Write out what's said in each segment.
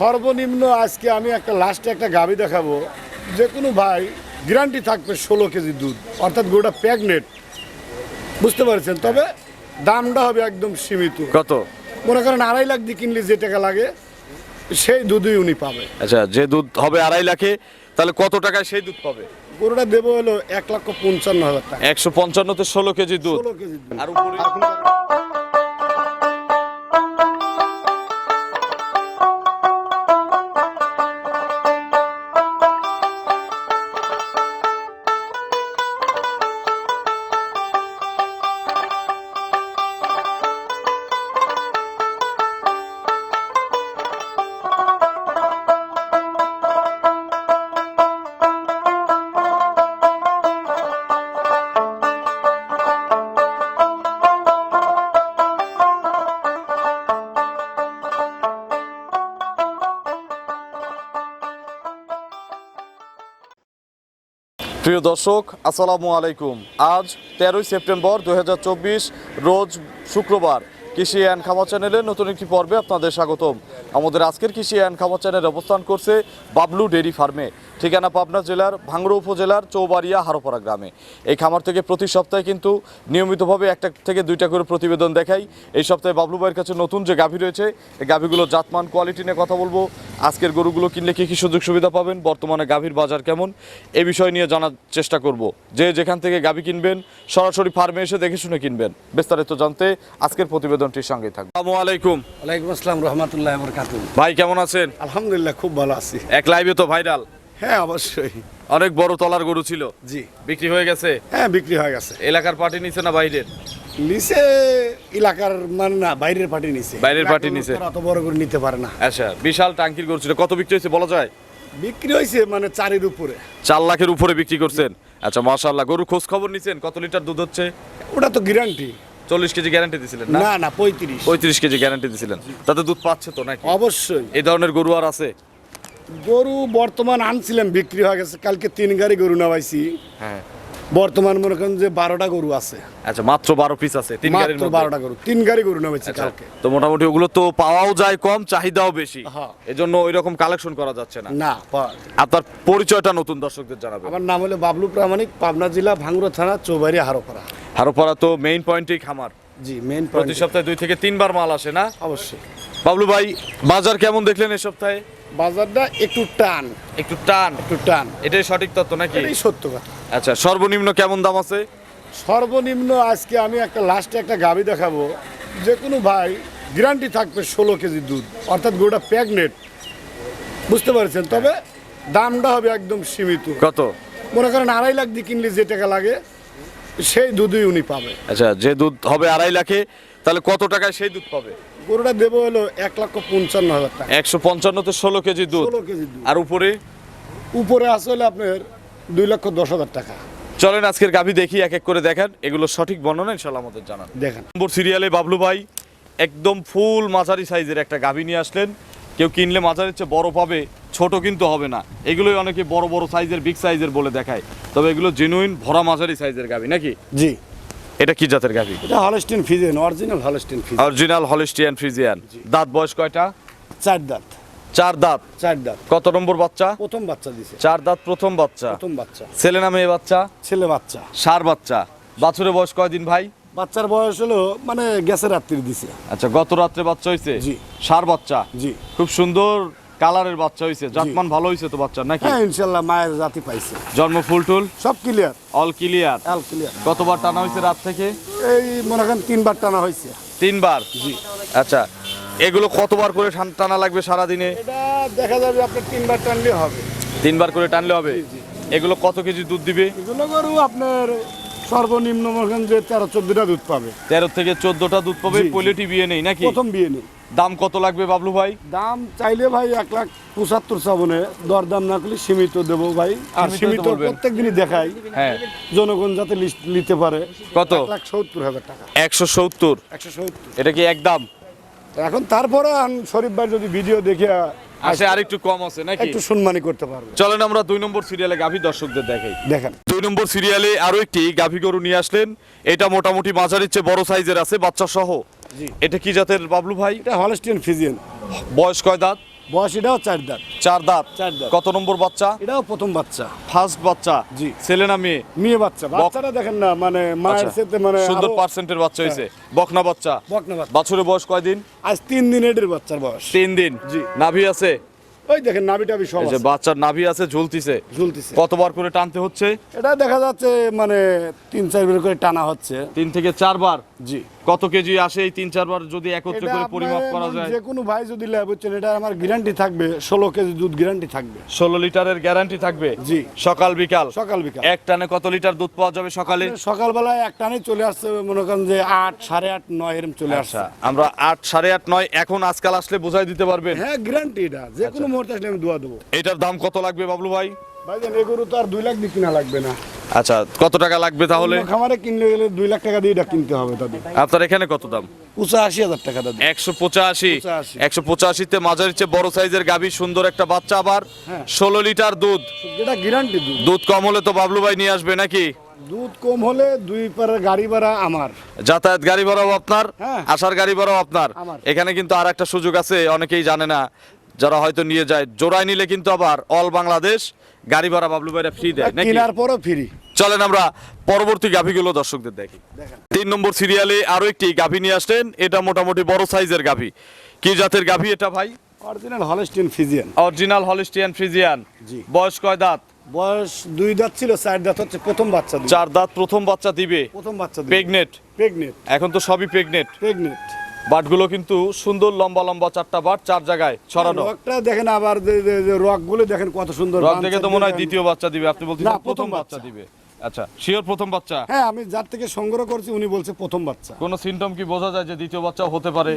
সর্বনিম্ন আজকে আমি একটা লাস্টে একটা গাবি দেখাবো। যে কোনো ভাই গ্যারান্টি থাকবে ষোলো কেজি দুধ অর্থাৎ গোটা প্যাগনেট বুঝতে পারছেন? তবে দামটা হবে একদম সীমিত। কত? মনে করেন আড়াই লাখ দিয়ে কিনলে যে টাকা লাগে সেই দুধই উনি পাবে। আচ্ছা যে দুধ হবে আড়াই লাখে তাহলে কত টাকায় সেই দুধ পাবে? গরুটা দেবো হলো এক লক্ষ পঞ্চান্ন হাজার টাকা। একশো পঞ্চান্নতে ষোলো কেজি দুধ। ষোলো কেজি দুধ। আর উপরে প্রিয় দর্শক আসসালামু আলাইকুম। আজ তেরোই সেপ্টেম্বর দু হাজার চব্বিশ রোজ শুক্রবার। কৃষি অ্যান্ড খামার চ্যানেলের নতুন একটি পর্বে আপনাদের স্বাগতম। আমাদের আজকের কৃষি অ্যান্ড খামার চ্যানেল অবস্থান করছে বাবলু ডেইরি ফার্মে, ঠিকানা পাবনা জেলার ভাঙ্গড়া উপজেলার চৌবাড়িয়া হারোপাড়া গ্রামে। এই খামার থেকে প্রতি সপ্তাহে কিন্তু নিয়মিতভাবে একটা থেকে দুইটা করে প্রতিবেদন দেখাই। এই সপ্তাহে বাবলু ভাইয়ের কাছে নতুন যে গাভী রয়েছে, এই গাভীগুলোর জাতমান, কোয়ালিটি নিয়ে কথা বলব। আজকের গরুগুলো কিনলে কী কী সুযোগ সুবিধা পাবেন, বর্তমানে গাভীর বাজার কেমন, এ বিষয় নিয়ে জানার চেষ্টা করব। যে যেখান থেকে গাভী কিনবেন, সরাসরি ফার্মে এসে দেখে শুনে কিনবেন। বিস্তারিত জানতে আজকের প্রতিবেদনটির সঙ্গে থাকবে। আসসালামু আলাইকুম। ওয়ালাইকুম আসসালাম রহমতুল্লাহ বরকাত ভাই কেমন আছেন? আলহামদুলিল্লাহ খুব ভালো আছি। এক লাইভে তো ভাইরাল। হ্যাঁ অবশ্যই। অনেক বড় তলার গরু ছিল। জি। বিক্রি হয়ে গেছে? হ্যাঁ বিক্রি হয়ে গেছে। এলাকার পার্টি নিছে না বাইরের? নিচে এলাকার মানে না বাইরের পার্টি নিচে বাইরের এলাকার নিছে। অত বড় করে নিতে পারে না। আচ্ছা বিশাল টাঙ্কির গরু ছিল। কত বিক্রি হয়েছে বলা যায়? বিক্রি হয়েছে মানে চারের উপরে। চার লাখের উপরে বিক্রি করছেন। আচ্ছা মাশাল্লাহ গরু খোঁজ খবর নিছেন? কত লিটার দুধ হচ্ছে? ওটা তো গ্যারান্টি চল্লিশ কেজি গ্যারান্টি দিছিলেন না? না পঁয়ত্রিশ। পঁয়ত্রিশ কেজি গ্যারান্টি দিছিলেন। তাতে দুধ পাচ্ছে তো নাকি? অবশ্যই। এই ধরনের গরু আর আছে? গরু বর্তমান আনছিলাম বিক্রি হয়ে গেছে। কালকে তিন গাড়ি গরু নামাইছি হ্যাঁ। বর্তমান মনে করেন যে বারোটা গরু আছে। আচ্ছা মাত্র বারো পিস আছে তিন গাড়ির মাত্র বারোটা গরু তিন গাড়ি গরু নামাইছি আচ্ছা, কালকে। তো মোটামুটি ওগুলো তো পাওয়াও যায় কম চাহিদাও বেশি। হ্যাঁ। এজন্য ওই রকম কালেকশন করা যাচ্ছে না। না আপনার পরিচয়টা নতুন দর্শকদের জানাবেন। আমার নাম হলো বাবলু প্রামাণিক পাবনা জেলা ভাঙ্গুরা থানা চৌবাড়ি হারোপাড়া। হারোপাড়া তো মেইন পয়েন্টেই খামার। জি মেন প্রতি সপ্তাহে দুই থেকে তিনবার মাল আসে না? অবশ্যই। বাবলু ভাই বাজার কেমন দেখলেন এই সপ্তাহে? বাজারটা একটু টান। একটু টান? একটু টান। এটাই সঠিক তথ্য নাকি? এটাই সত্য কথা। আচ্ছা সর্বনিম্ন কেমন দাম আছে? সর্বনিম্ন আজকে আমি একটা লাস্টে একটা গাবি দেখাবো। যে কোনো ভাই গ্যারান্টি থাকবে ষোলো কেজি দুধ অর্থাৎ গোটা প্যাগনেট বুঝতে পারছেন? তবে দামটা হবে একদম সীমিত। কত? মনে করেন আড়াই লাখ দিয়ে কিনলে যে টাকা লাগে সেই দুধই উনি পাবে। আচ্ছা যে দুধ হবে আড়াই লাখে তাহলে কত টাকায় সেই দুধ পাবে? গরুটা দেবো হলো এক লক্ষ পঞ্চান্ন হাজার টাকা। একশো পঞ্চান্নতে ষোলো কেজি দুধ। ষোলো কেজি দুধ। আর উপরে? উপরে আসলে আপনার দুই লক্ষ দশ হাজার টাকা। চলেন আজকের গাভী দেখি এক এক করে দেখান। এগুলো সঠিক বর্ণনা ইনশাল্লাহ আমাদের জানান। দেখেন। নম্বর সিরিয়ালে বাবলু ভাই একদম ফুল মাঝারি সাইজের একটা গাভী নিয়ে আসলেন। কেউ কিনলে মাঝারির চেয়ে বড় পাবে ছোট কিন্তু হবে না। এগুলোই অনেকে বড় বড় সাইজের বিগ সাইজের বলে দেখায়। তবে এগুলো জেনুইন ভরা মাঝারি সাইজের গাভী নাকি? জি। এটা কি জাতের গাভী? এটা Holstein Friesian original Holstein Friesian original Holstein Friesian দাঁত বয়স কয়টা? চার দাঁত। চার দাঁত? চার দাঁত। কত নম্বর বাচ্চা? প্রথম বাচ্চা দিছে। চার দাঁত প্রথম বাচ্চা। প্রথম বাচ্চা। ছেলে না মেয়ে বাচ্চা? ছেলে বাচ্চা। সার বাচ্চা। বাছুরের বয়স কয়দিন ভাই? বাচ্চার বয়স হলো মানে গ্যাসের রাত্রি দিছে। আচ্ছা গত রাত্রে বাচ্চা হয়েছে জি। সার বাচ্চা? জি। খুব সুন্দর কালারের বাচ্চা হয়েছে জাতমান ভালো হয়েছে তো বাচ্চা নাকি? হ্যাঁ ইনশাল্লাহ মায়ের জাতি পাইছে। জন্ম ফুল টুল? সব clear all clear all clear কতবার টানা হয়েছে রাত থেকে? এই মনে করেন তিনবার টানা হয়েছে তিনবার? জি। আচ্ছা এগুলো কতবার করে টান- টানা লাগবে সারা দিনে এটা দেখা যাবে আপনার তিনবার টানলে হবে। তিনবার করে টানলে হবে? এগুলো কত কেজি দুধ দিবে? এগুলো গরু আপনার সর্বনিম্ন মনে যে তেরো চোদ্দটা দুধ পাবে। তেরো থেকে চোদ্দটা দুধ পাবে। পোলেটি বিয়ে নেই নাকি? প্রথম বিয়ে নেই। দাম কত লাগবে বাবলু ভাই? দাম চাইলে ভাই এক লাখ পঁচাত্তর চাবনে দর দাম না করলে সীমিত দেবো ভাই। আর সীমিত। প্রত্যেক দিনই দেখাই। হ্যাঁ। জনগণ যাতে লিস্ট নিতে পারে। কত? এক লাখ সত্তর হাজার টাকা। একশো সত্তর? একশো সত্তর। এটা কি একদম এখন তারপরে শরীফ ভাই যদি ভিডিও দেখে আসে আর একটু কম আছে নাকি? একটু সম্মানী করতে পারবে। চলেন আমরা দুই নম্বর সিরিয়ালে গাভী দর্শকদের দেখাই। দেখেন। দুই নম্বর সিরিয়ালে আরও একটি গাভী গরু নিয়ে আসলেন। এটা মোটামুটি মাঝারির চেয়ে বড় সাইজের আছে বাচ্চা সহ এটা কি জাতের বাবলু ভাই? এটা হলস্টিয়ান ফিজিয়ান বয়স কয় দাঁত? বয়স এটাও চার দাঁত। চার দাঁত। চার দাঁত। কত নম্বর বাচ্চা? এটাও প্রথম বাচ্চা। ফার্স্ট বাচ্চা। জি। ছেলে না মেয়ে? মেয়ে বাচ্চা। বাচ্চাটা দেখেন না মানে মায়ের আচ্ছা, সাথে মানে সুন্দর পার্সেন্টের বাচ্চা হয়েছে বকনা বাচ্চা। বকনা বাচ্চা। বাছুরের বয়স কয়দিন? আজ তিন দিন এটির বাচ্চার বয়স। তিন দিন। জি। নাভি আছে? ওই দেখেন নাবি টাবি সব আছে, বাচ্চার নাভি আছে ঝুলতিছে। ঝুলতেছে। কতবার করে টানতে হচ্ছে? এটা দেখা যাচ্ছে মানে তিন চার বের করে টানা হচ্ছে। তিন থেকে চারবার? জি। কত কেজি আসে এই তিন চারবার যদি একত্রে করে পরিমাপ করা যায়? যে কোনো ভাই যদি লেয় বুঝছেন এটা আমার গ্যারান্টি থাকবে ষোলো কেজি দুধ গ্যারান্টি থাকবে। ষোলো লিটারের গ্যারান্টি থাকবে? জি। সকাল বিকাল? সকাল বিকাল। এক টানে কত লিটার দুধ পাওয়া যাবে সকালে? সকালবেলায় এক টানে চলে আসছে মনে করেন যে আট সাড়ে আট নয় এরম চলে আসছে। আচ্ছা আমরা আট সাড়ে আট নয় এখন আজকাল আসলে বোঝাই দিতে পারবেন? হ্যাঁ গ্যারান্টি এটা। যে কোনো মুহূর্তে আসলে আমি দোয়া দেবো। এটার দাম কত লাগবে বাবলু ভাই? ভাইজান এই গরু তো আর দুই লাখ দিয়ে কিনা লাগবে না। আচ্ছা কত টাকা লাগবে তাহলে? খামারে কিনলে গেলে দুই লাখ টাকা দিয়ে এটা কিনতে হবে আপনার এখানে কত দাম? পঁচাশি হাজার টাকা দাদা। একশো পঁচাশি। একশো পঁচাশিতে মাঝারির চেয়ে বড় সাইজের গাভী সুন্দর একটা বাচ্চা আবার। হ্যাঁ। ষোলো লিটার দুধ। যেটা গ্যারান্টি দুধ। দুধ কম হলে তো বাবলু ভাই নিয়ে আসবে নাকি? দুধ কম হলে দুই পারের গাড়ি ভাড়া আমার। যাতায়াত গাড়ি ভাড়াও আপনার হ্যাঁ। আসার গাড়ি ভাড়াও আপনার। এখানে কিন্তু আর একটা সুযোগ আছে অনেকেই জানে না। যারা হয়তো নিয়ে যায় জোড়ায় নিলে কিন্তু আবার অল বাংলাদেশ গাড়ি ভাড়া বাবলু ভাইরা ফ্রি দেয় নাকি? কেনার পরও ফ্রি চলেন আমরা পরবর্তী গাভীগুলো দর্শকদের দেখি। তিন নম্বর সিরিয়ালে আরও একটি গাভী নিয়ে আসলেন এটা মোটামুটি বড় সাইজের গাভী। কি জাতের গাভী এটা ভাই? Original Holstein Friesian original Holstein Friesian জি। বয়স কয় দাঁত? বয়স দুই দাঁত ছিল চার দাঁত হচ্ছে প্রথম বাচ্চা। চার দাঁত প্রথম বাচ্চা দিবে। প্রথম বাচ্চা প্রেগনেট প্রেগনেন্ট এখন তো সবই প্রেগনেট প্রেগনেন্ট বাটগুলো কিন্তু সুন্দর লম্বা লম্বা চারটা বাট চার জায়গায় ছড়ানো রকটা দেখেন আবার যে- যে- যে রকগুলো দেখেন কত সুন্দর রক দেখে তো মনে হয় দ্বিতীয় বাচ্চা দিবে আপনি বলছেন প্রথম বাচ্চা। দিবে আচ্ছা শিওর প্রথম বাচ্চা? হ্যাঁ আমি যার থেকে সংগ্রহ করছি উনি বলছে প্রথম বাচ্চা। কোন কি বোঝা যায় যে দ্বিতীয় বাচ্চাও হতে পারে?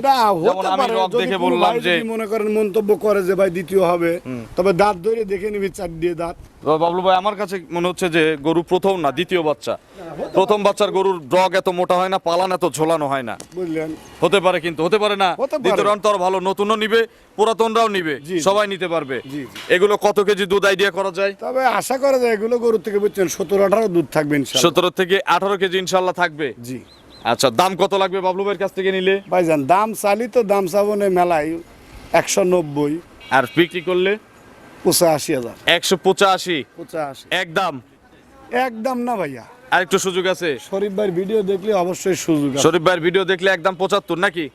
যেমন আমি রক দেখে বললাম যে মনে করেন মন্তব্য করে যে ভাই দ্বিতীয় হবে তবে দাঁত ধরে দেখে নিবি চার দিয়ে দাঁত। বাবলু ভাই আমার কাছে মনে হচ্ছে যে গরু প্রথম না দ্বিতীয় বাচ্চা? প্রথম বাচ্চার গরুর ডগ এত মোটা হয় না পালান এত ঝোলানো হয় না। বুঝলেন। হতে পারে কিন্তু হতে পারে না। দ্বিতীয় রাউন্ড তো আরও ভালো নতুনও নিবে পুরাতনরাও নিবে। সবাই নিতে পারবে। এগুলো কত কেজি দুধ আইডিয়া করা যায়? তবে আশা করা যায় এগুলো গরুর থেকে বুঝছেন সতেরো আঠারো দুধ থাকবে সতেরো থেকে আঠারো কেজি ইনশাল্লাহ থাকবে? জি। আচ্ছা দাম কত লাগবে বাবলু ভাইয়ের কাছ থেকে নিলে? ভাইজান দাম চালি তো দাম চাবনে মেলায় একশো নব্বই। আর বিক্রি করলে? পঁচাশি হাজার। একশো পঁচাশি। পঁচাশি। একদম একদম না ভাইয়া। আর একটু সুযোগ আছে? শরীফ ভাইয়ের ভিডিও দেখলে অবশ্যই সুযোগ আছে। শরীফ ভাইয়ের ভিডিও দেখলে একদম পঁচাত্তর নাকি?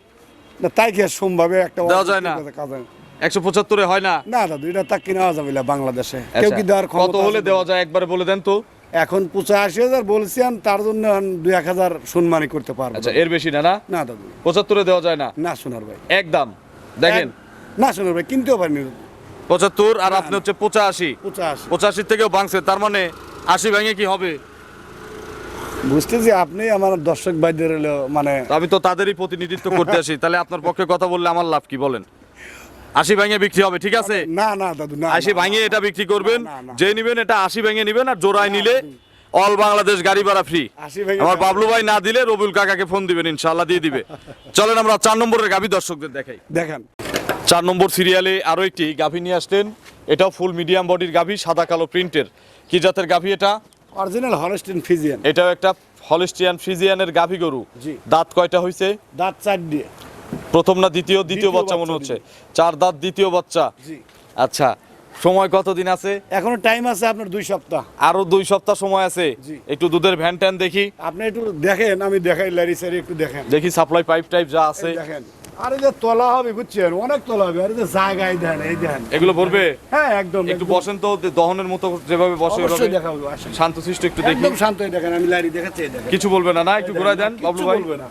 না তাই কি আর সম্ভাবে? একটা দেওয়া যায় না? কাজ হয়? একশো পঁচাত্তরে হয় না? না দাদু এটা তা কিনা যাবে না বাংলাদেশে। কেউ আচ্ছা, কি দেওয়ার কত ক্ষমতা হলে আছে? দেওয়া যায়? একবার বলে দেন তো। এখন পঁচাশি হাজার বলছেন তার জন্য দুই এক হাজার সম্মানী করতে পারব। আচ্ছা এর বেশি না না? না দাদু। পঁচাত্তরে দেওয়া যায় না? না শোনার ভাই। একদম দেখেন। না শোনার ভাই কিনতেও পারিনি। পঁচাত্তর আর আপনি হচ্ছে পঁচাশি। পঁচাশি। পঁচাশির থেকেও ভাঙছে তার মানে আশি ভেঙে কি হবে? বুঝতেছি আপনি আমার দর্শক ভাইদের মানে আমি তো তাদেরই প্রতিনিধিত্ব করতে আসি তাহলে আপনার পক্ষে কথা বললে আমার লাভ কি বলেন? আশি ভেঙে বিক্রি হবে ঠিক আছে? না না দাদু না আশি ভাঙে এটা বিক্রি করবেন। যে নিবেন এটা আশি ভেঙে নিবেন আর জোড়ায় নিলে অল বাংলাদেশ গাড়ি ভাড়া ফ্রি আমার বাবলু ভাই না দিলে রবিউল কাকাকে ফোন দিবেন ইনশাল্লাহ দিয়ে দিবে। চলেন আমরা চার নম্বরের গাভী দর্শকদের দেখাই। দেখেন। চার নম্বর সিরিয়ালে আরও একটি গাভী নিয়ে আসলেন। এটাও ফুল মিডিয়াম বডির গাভী সাদা কালো প্রিন্টের। কি জাতের গাভী এটা? অরিজিনাল হলস্টিন ফিজিয়ান এটাও একটা হলিস্টিয়ান ফ্রিজিয়ানের গাভী গরু। জি। দাঁত কয়টা হইছে? দাঁত চার দিয়ে। প্রথম না দ্বিতীয়? দ্বিতীয় বাচ্চা মনে হচ্ছে। চার দাঁত দ্বিতীয় বাচ্চা। আচ্ছা সময় কতদিন আছে? এখনও টাইম আছে আপনার দুই সপ্তাহ। আরও দুই সপ্তাহ সময় আছে। একটু দুধের ভ্যান ট্যান দেখি। আপনি একটু দেখেন আমি দেখাই লারি সারি একটু দেখেন। দেখি সাপ্লাই পাইপ টাইপ যা আছে। দেখেন। আরে যে তোলা হবে বুঝছেন? অনেক তোলা হবে। আরে যে জায়গায় দেন এই দেন। এগুলো ভরবে? হ্যাঁ একদম একটু। বসেন তো দহনের মতো যেভাবে বসে অবশ্যই দেখাবো আসেন। শান্তশিষ্ট একটু দেখি। একদম শান্ত হয়ে দেখেন আমি লারি দেখাচ্ছি এই দেখেন। কিছু বলবে না না? একটু ঘুরাই দেন বাবলু ভাই। বলবে না।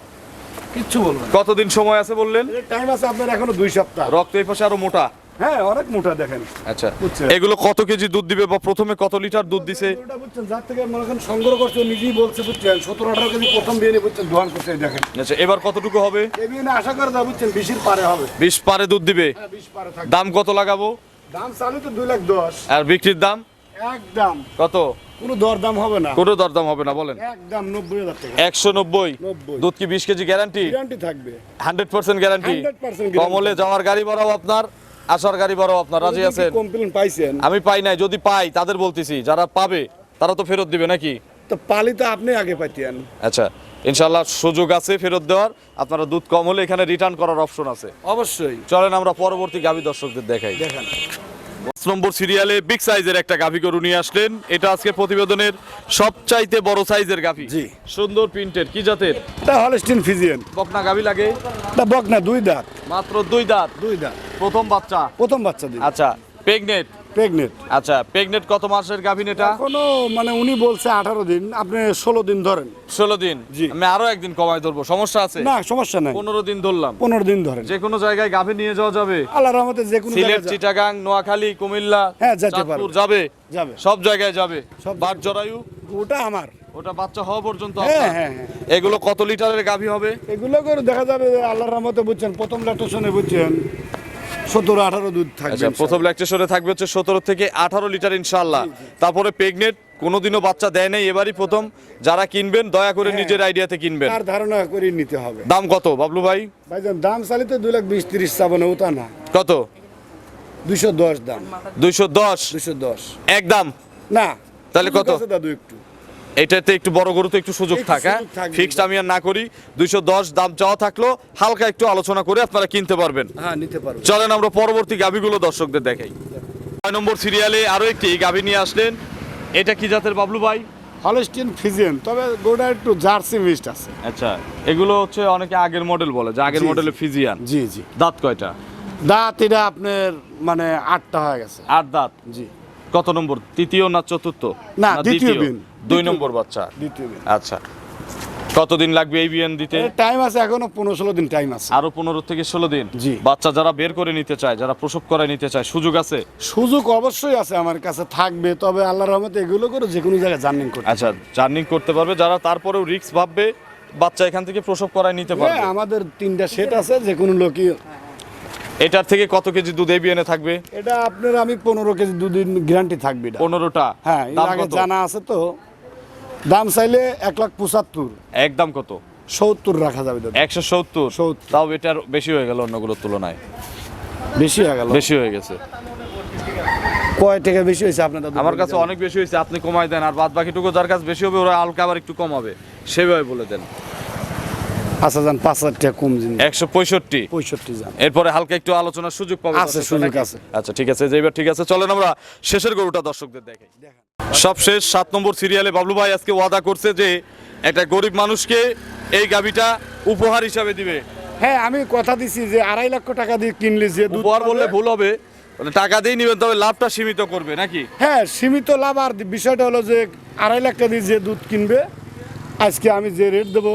কিচ্ছু বলবে কতদিন সময় আছে বললেন? টাইম আছে আপনার এখনও দুই সপ্তাহ। রক্ত এই পাশে আরও মোটা? হ্যাঁ অনেক মোটা দেখেন। আচ্ছা। এগুলো কত কেজি দুধ দিবে বা প্রথমে কত লিটার দুধ দিছে? বুঝছেন যার থেকে মনে করেন সংগ্রহ করছে নিজেই বলছে বুঝছেন? সতেরো আঠারো কেজি প্রথম বিয়ে বুঝছেন? দোয়ান করছে দেখেন। আচ্ছা এবার কতটুকু হবে? এই বিয়ে আশা করা যায় বুঝছেন? বিশের পারে হবে। বিশ পারে দুধ দিবে? হ্যাঁ দাম কত লাগাবো? দাম চালু তো দুই লাখ দশ। আর বিক্রির দাম? একদম। কত? কোনো দর দাম হবে না। কোনো দরদাম হবে না বলেন। একদম নব্বই হাজার টাকা। একশো নব্বই? নব্বই। দুধ কি বিশ কেজি গ্যারান্টি গ্যারান্টি থাকবে। হান্ড্রেড পার্সেন্ট গ্যারান্টি 100% কম যাওয়ার গাড়ি আপনার আসার গাড়ি ভাড়াও আপনার রাজি আছেন? কমপ্লেন পাইছেন। আমি পাই নাই যদি পাই তাদের বলতেছি যারা পাবে তারা তো ফেরত দিবে নাকি? তো পালি তো আপনি আগে পাইতেন। আচ্ছা ইনশাল্লাহ সুযোগ আছে ফেরত দেওয়ার আপনারা দুধ কম হলে এখানে রিটার্ন করার অপশন আছে। অবশ্যই। চলেন আমরা পরবর্তী গাভী দর্শকদের দেখাই। দেখেন। পাঁচ নম্বর সিরিয়ালে বিগ সাইজের একটা গাভী গরু নিয়ে আসলেন। এটা আজকে প্রতিবেদনের সবচাইতে বড় সাইজের গাভী। জি। সুন্দর প্রিন্টের কি জাতের? এটা হলস্টিন ফিজিয়ান বকনা গাভী লাগে? এটা বকনা দুই দাঁত। মাত্র দুই দাঁত। দুই দাঁত। প্রথম বাচ্চা? প্রথম বাচ্চা দিন আচ্ছা প্রেগনেট আচ্ছা প্রেগনেট কত মাসের গাভীন এটা? এখনও মানে উনি বলছে আঠারো দিন আপনি ষোলো দিন ধরেন। ষোলো দিন? জি। আমি আরও একদিন ধরবো সমস্যা আছে? না সমস্যা নাই। পনেরো দিন ধরলাম। পনেরো দিন ধরেন। যে কোনো জায়গায় গাভী নিয়ে যাওয়া যাবে। আল্লাহ রহমতে যে কোনো সিলেট চিটাগাং নোয়াখালী কুমিল্লা হ্যাঁ, যেতে পারবে। যাবে? যাবে। সব জায়গায় যাবে? সব বাট জরায়ু? ওটা আমার। ওটা বাচ্চা হওয়া পর্যন্ত হ্যাঁ হ্যাঁ হ্যাঁ। এগুলো কত লিটারের গাভী হবে? এগুলো করে দেখা যাবে আল্লাহর রহমতে বুঝছেন প্রথম ল্যাকটেশনে বুঝছেন। সতেরো আঠারো দুধ থাকবে আচ্ছা প্রথম ল্যাকটেশনে থাকবে হচ্ছে সতেরো থেকে আঠারো লিটার ইনশাল্লাহ তারপরে প্রেগনেট কোনোদিনও বাচ্চা দেয় নাই এবারই প্রথম। যারা কিনবেন দয়া করে হ্যাঁ। নিজের আইডিয়াতে কিনবেন। তার ধারণা করে নিতে হবে। দাম কত বাবলু ভাই? ভাইজান দাম চালিতে দুই লাখ বিশ তিরিশ চাবো না ওটা না। কত? দুইশো দশ দাম। দুইশো দশ? দুইশো দশ। একদম না। তাহলে কত? দাদু একটু। এটাতে একটু বড় গরু তো একটু সুযোগ থাকে। ফিক্সড আমি আর না করি। দুইশো দশ দাম চাওয়া থাকল। হালকা একটু আলোচনা করে আপনারা কিনতে পারবেন। হ্যাঁ চলেন আমরা পরবর্তী গাভীগুলো দর্শকদের দেখাই। ছয় নম্বর সিরিয়ালে আরও একটি গাভী নিয়ে আসলেন। এটা কি জাতের বাবলু ভাই? হলস্টিন ফিজিয়ান তবে গোটা একটু জার্সি মিস্ট আছে। আচ্ছা এগুলো হচ্ছে অনেকে আগের মডেল বলে যে আগের মডেলে ফিজিয়ান জি জি। দাঁত কয়টা? দাঁত এটা আপনার মানে আটটা হয়ে গেছে। আট দাঁত? জি। কত নম্বর তৃতীয় না চতুর্থ? না, দ্বিতীয়? বিন। দুই নম্বর বাচ্চা। দ্বিতীয় আচ্ছা। কতদিন লাগবে এই বিয়ান দিতে টাইম আছে এখনও পনেরো ষোলো দিন টাইম আছে। আরও পনেরো থেকে ষোলো দিন? জি। বাচ্চা যারা বের করে নিতে চায় যারা প্রসব করে নিতে চায় সুযোগ আছে? সুযোগ অবশ্যই আছে আমার কাছে থাকবে। তবে আল্লাহর রহমতে এগুলো করে যে কোনো জায়গায় জার্নিং করতে আচ্ছা জার্নিং করতে পারবে। যারা তারপরেও রিস্ক ভাববে বাচ্চা এখান থেকে প্রসব করায় নিতে পারবে। হ্যাঁ, আমাদের তিনটা সেট আছে যে কোনো লোকই। এটার থেকে কত কেজি দুধ এই বিয়ানে থাকবে? এটা আপনার আমি পনেরো কেজি দুদিন গ্যারান্টি থাকবে। পনেরোটা? হ্যাঁ আগে জানা আছে তো। দাম চাইলে এক লাখ পঁচাত্তর। একদম কত? সত্তর রাখা যাবে দাদা। একশো সত্তর? 70 তাও এটার বেশি হয়ে গেল অন্যগুলোর তুলনায়। বেশি হয়ে গেল। বেশি হয়ে গেছে। কয় টাকা বেশি হয়েছে আপনার আমার কাছে অনেক বেশি হয়েছে আপনি কমাই দেন। আর বাদ বাকিটুকু যার কাছে বেশি হবে ওরা হালকা আবার একটু কমাবে সেভাবে বলে দেন। আচ্ছা যান পাঁচ হাজার টাকা কম দিন একশো পঁয়ষট্টি। পঁয়ষট্টি যান। এরপরে হালকা একটু আলোচনার সুযোগ পাবে আছে, সুযোগ আছে। আচ্ছা ঠিক আছে যেবার ঠিক আছে চলেন আমরা শেষের গরুটা দর্শকদের দেখাই। সবশেষ সাত নম্বর সিরিয়ালে বাবলু ভাই আজকে ওয়াদা করছে যে একটা গরিব মানুষকে এই গাবিটা উপহার হিসাবে দিবে। হ্যাঁ আমি কথা দিছি যে আড়াই লক্ষ টাকা দিয়ে কিনলে যে উপহার বললে ভুল হবে মানে টাকা দিয়ে নিবেন তবে লাভটা সীমিত করবে নাকি? হ্যাঁ সীমিত লাভ আর বিষয়টা হলো যে আড়াই লাখ টাকা দিয়ে যে দুধ কিনবে আজকে আমি যে রেট দেবো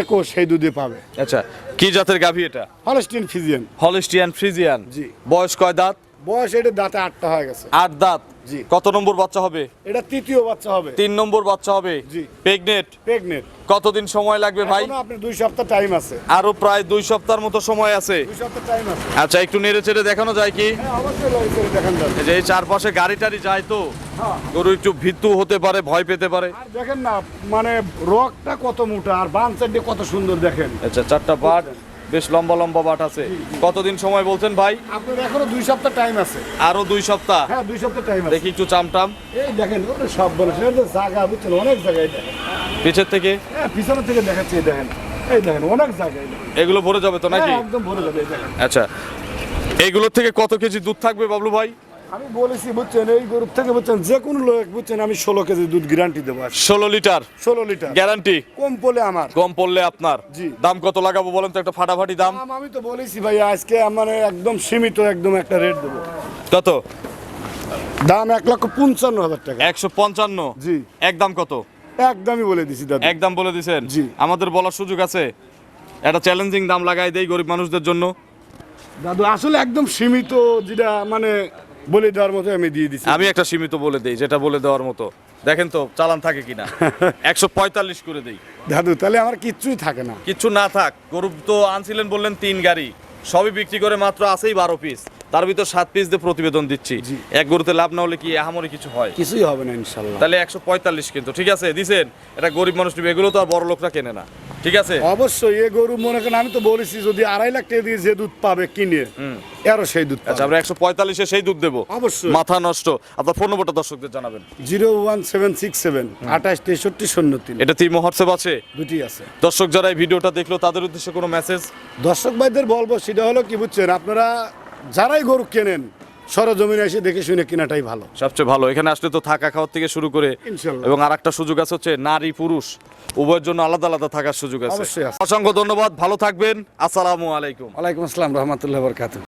একও সেই দুধে পাবে। আচ্ছা কি জাতের গাভি এটা? হলস্টিন ফিজিয়ান হলিস্টিয়ান ফ্রিজিয়ান জি। বয়স কয় দাঁত? বয়স এটা দাঁতে আটটা হয়ে গেছে। আট দাঁত? জি। কত নম্বর বাচ্চা হবে? এটা তৃতীয় বাচ্চা হবে। তিন নম্বর বাচ্চা হবে? জি। Pregnant pregnant. কতদিন সময় লাগবে ভাই? আপনার দুই সপ্তাহ টাইম আছে। আরও প্রায় দুই সপ্তাহের মতো সময় আছে। দুই সপ্তাহ টাইম আছে। আচ্ছা একটু নেড়ে চেড়ে দেখানো যায় কি? হ্যাঁ যে এই চারপাশে গাড়ি টাড়ি যায় তো? হ্যাঁ। গরু একটু ভিত্তু হতে পারে ভয় পেতে পারে। দেখেন না মানে রকটা কত মোটা আর বান সাইডে কত সুন্দর দেখেন। আচ্ছা চারটা বাট বেশ লম্বা লম্বা বাট আছে। কতদিন সময় বলছেন ভাই? আপনার এখনও দুই সপ্তাহ টাইম আছে। আরও দুই সপ্তাহ? হ্যাঁ দুই সপ্তাহ টাইম আছে। দেখি একটু চামটাম। এই দেখেন ওটা সব বলে সেটা জায়গা বুঝছেন অনেক জায়গায় দেখেন। পিছের থেকে? হ্যাঁ পিছনের থেকে দেখাচ্ছি এই দেখেন। এই দেখেন অনেক জায়গায় এগুলো ভরে যাবে তো নাকি? হ্যাঁ, একদম ভরে যাবে আচ্ছা এগুলোর থেকে কত কেজি দুধ থাকবে বাবলু ভাই? আমি বলেছি বুঝছেন এই গরুর থেকে বুঝছেন যে কোনো লোক বুঝছেন আমি ষোলো কেজি দুধ গ্যারান্টি দেবো ষোলো লিটার? ষোলো লিটার। গ্যারান্টি কম পড়লে আমার। কম পড়লে আপনার? জি। দাম কত লাগাবো বলেন তো একটা ফাটাফাটি দাম? দাম আমি তো বলেছি ভাই আজকে আমার একদম সীমিত একদম একটা রেট দেবো। কত? দাম এক লক্ষ পঞ্চান্ন হাজার টাকা। একশো পঞ্চান্ন? জি। একদম কত? একদমই বলে দিছি দাদা। একদম বলে দিছেন? জি। আমাদের বলার সুযোগ আছে। একটা চ্যালেঞ্জিং দাম লাগাই দেই গরিব মানুষদের জন্য। দাদু আসলে একদম সীমিত যেটা মানে বলে দেওয়ার মতো আমি দিয়ে দিচ্ছি আমি একটা সীমিত বলে দেই যেটা বলে দেওয়ার মতো। দেখেন তো চালান থাকে কিনা। একশো পঁয়তাল্লিশ করে দেই। দাদু তাহলে আমার কিচ্ছুই থাকে না। কিচ্ছু না থাক গরু তো আনছিলেন বললেন তিন গাড়ি। সবই বিক্রি করে মাত্র আছেই বারো পিস তার ভিতর সাত পিস দিয়ে প্রতিবেদন দিচ্ছি। এক গরুতে লাভ না হলে কি আহামরি কিছু হয়? কিছুই হবে না ইনশাল্লাহ। তাহলে একশো পঁয়তাল্লিশ কিন্তু ঠিক আছে? দিছেন? এটা গরিব মানুষ নিবে এগুলো তো আর বড় লোকরা কেনে না ঠিক আছে? অবশ্যই এ গরু মনে করেন আমি তো বলেছি যদি আড়াই লাখ টাকা দিয়ে যে দুধ পাবে কিনে এরও সেই দুধ আচ্ছা আমরা একশো পঁয়তাল্লিশে সেই দুধ দেবো। অবশ্যই। মাথা নষ্ট। আপনার ফোন নম্বরটা দর্শকদের জানাবেন। Zero one seven six seven আঠাশ তেষট্টি শূন্য তিন। এটা তিন হোয়াটসঅ্যাপ আছে? দুটি আছে। দর্শক যারা এই ভিডিওটা দেখল তাদের উদ্দেশ্যে কোনো মেসেজ দর্শক ভাইদের বলব সেটা হলো কি বুঝছেন আপনারা যারাই গরু কেনেন সরজমিনে এসে দেখে শুনে কেনাটাই ভালো। সবচেয়ে ভালো। এখানে আসলে তো থাকা খাওয়ার থেকে শুরু করে এবং আর একটা সুযোগ আছে হচ্ছে নারী পুরুষ। উভয়ের জন্য আলাদা আলাদা থাকার সুযোগ আছে। অসংখ্য ধন্যবাদ। ভালো থাকবেন। আসসালামু আলাইকুম। আলাইকুম আসসালাম রহমতুল্লাহ বরকাত